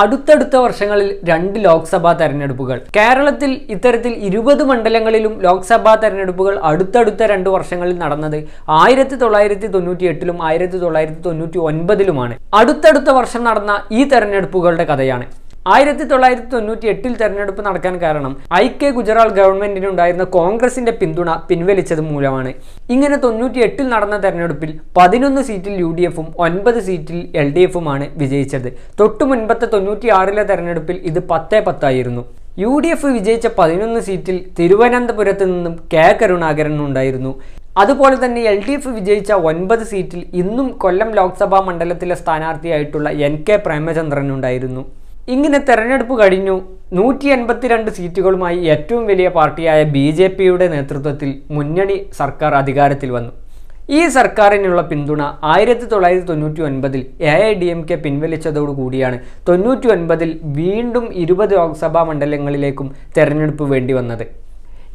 അടുത്തടുത്ത വർഷങ്ങളിൽ രണ്ട് ലോക്സഭാ തെരഞ്ഞെടുപ്പുകൾ. കേരളത്തിൽ ഇത്തരത്തിൽ ഇരുപത് മണ്ഡലങ്ങളിലും ലോക്സഭാ തെരഞ്ഞെടുപ്പുകൾ അടുത്തടുത്ത രണ്ട് വർഷങ്ങളിൽ നടന്നത് ആയിരത്തി തൊള്ളായിരത്തി തൊണ്ണൂറ്റി എട്ടിലും ആയിരത്തി തൊള്ളായിരത്തി തൊണ്ണൂറ്റി ഒൻപതിലുമാണ് അടുത്തടുത്ത വർഷം നടന്ന ഈ തെരഞ്ഞെടുപ്പുകളുടെ കഥയാണ്. ആയിരത്തി തൊള്ളായിരത്തി തൊണ്ണൂറ്റി എട്ടിൽ തെരഞ്ഞെടുപ്പ് നടക്കാൻ കാരണം ഐ കെ ഗുജറാൾ ഗവൺമെന്റിനുണ്ടായിരുന്ന കോൺഗ്രസിന്റെ പിന്തുണ പിൻവലിച്ചത് മൂലമാണ്. ഇങ്ങനെ തൊണ്ണൂറ്റി എട്ടിൽ നടന്ന തെരഞ്ഞെടുപ്പിൽ പതിനൊന്ന് സീറ്റിൽ യു ഡി എഫും ഒൻപത് സീറ്റിൽ എൽ ഡി എഫുമാണ് വിജയിച്ചത്. തൊട്ടു മുൻപത്തെ തൊണ്ണൂറ്റി ആറിലെ തെരഞ്ഞെടുപ്പിൽ ഇത് പത്തേ പത്തായിരുന്നു. യു ഡി എഫ് വിജയിച്ച പതിനൊന്ന് സീറ്റിൽ തിരുവനന്തപുരത്ത് നിന്നും കെ കരുണാകരൻ ഉണ്ടായിരുന്നു. അതുപോലെ തന്നെ എൽ ഡി എഫ് വിജയിച്ച ഒൻപത് സീറ്റിൽ ഇന്നും കൊല്ലം ലോക്സഭാ മണ്ഡലത്തിലെ സ്ഥാനാർത്ഥിയായിട്ടുള്ള എൻ കെ പ്രേമചന്ദ്രൻ ഉണ്ടായിരുന്നു. ഇങ്ങനെ തെരഞ്ഞെടുപ്പ് കഴിഞ്ഞു നൂറ്റി എൺപത്തിരണ്ട് സീറ്റുകളുമായി ഏറ്റവും വലിയ പാർട്ടിയായ ബി ജെ പിയുടെ നേതൃത്വത്തിൽ മുന്നണി സർക്കാർ അധികാരത്തിൽ വന്നു. ഈ സർക്കാരിനുള്ള പിന്തുണ ആയിരത്തി തൊള്ളായിരത്തി തൊണ്ണൂറ്റി ഒൻപതിൽ A I D M K പിൻവലിച്ചതോടുകൂടിയാണ് തൊണ്ണൂറ്റി ഒൻപതിൽ വീണ്ടും ഇരുപത് ലോക്സഭാ മണ്ഡലങ്ങളിലേക്കും തെരഞ്ഞെടുപ്പ് വേണ്ടി വന്നത്.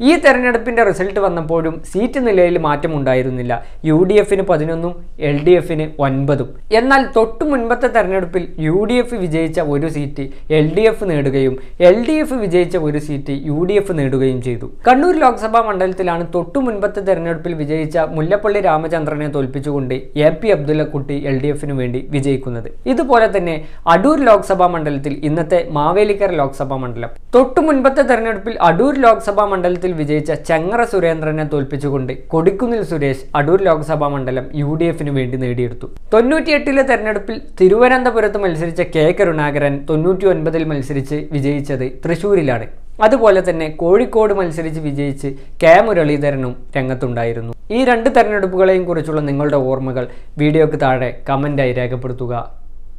ഈ തെരഞ്ഞെടുപ്പിന്റെ റിസൾട്ട് വന്നപ്പോഴും സീറ്റ് നിലയിൽ മാറ്റമുണ്ടായിരുന്നില്ല യു ഡി എഫിന് പതിനൊന്നും എൽ ഡി എഫിന് ഒൻപതും. എന്നാൽ തൊട്ടു മുൻപത്തെ തെരഞ്ഞെടുപ്പിൽ യു ഡി എഫ് വിജയിച്ച ഒരു സീറ്റ് എൽ ഡി എഫ് നേടുകയും എൽ ഡി എഫ് വിജയിച്ച ഒരു സീറ്റ് യു ഡി എഫ് നേടുകയും ചെയ്തു. കണ്ണൂർ ലോക്സഭാ മണ്ഡലത്തിലാണ് തൊട്ടു മുൻപത്തെ തെരഞ്ഞെടുപ്പിൽ വിജയിച്ച മുല്ലപ്പള്ളി രാമചന്ദ്രനെ തോൽപ്പിച്ചുകൊണ്ട് A P Abdullakutty L D എഫിന് വേണ്ടി വിജയിക്കുന്നത്. ഇതുപോലെ തന്നെ അടൂർ ലോക്സഭാ മണ്ഡലത്തിൽ ഇന്നത്തെ മാവേലിക്കര ലോക്സഭാ മണ്ഡലം. തൊട്ടു മുൻപത്തെ തെരഞ്ഞെടുപ്പിൽ അടൂർ ലോക്സഭാ മണ്ഡലത്തിൽ വിജയിച്ച ചെങ്ങറ സുരേന്ദ്രനെ തോൽപ്പിച്ചുകൊണ്ട് കൊടിക്കുന്നിൽ സുരേഷ് അടൂർ ലോക്സഭാ മണ്ഡലം യു ഡി എഫിന് വേണ്ടി നേടിയെടുത്തു. തൊണ്ണൂറ്റിയെട്ടിലെ തെരഞ്ഞെടുപ്പിൽ തിരുവനന്തപുരത്ത് മത്സരിച്ച കെ കരുണാകരൻ തൊണ്ണൂറ്റി ഒൻപതിൽ മത്സരിച്ച് വിജയിച്ചത് തൃശൂരിലാണ്. അതുപോലെ തന്നെ കോഴിക്കോട് മത്സരിച്ച് വിജയിച്ച് കെ മുരളീധരനും രംഗത്തുണ്ടായിരുന്നു. ഈ രണ്ട് തെരഞ്ഞെടുപ്പുകളെയും കുറിച്ചുള്ള നിങ്ങളുടെ ഓർമ്മകൾ വീഡിയോക്ക് താഴെ കമന്റായി രേഖപ്പെടുത്തുക.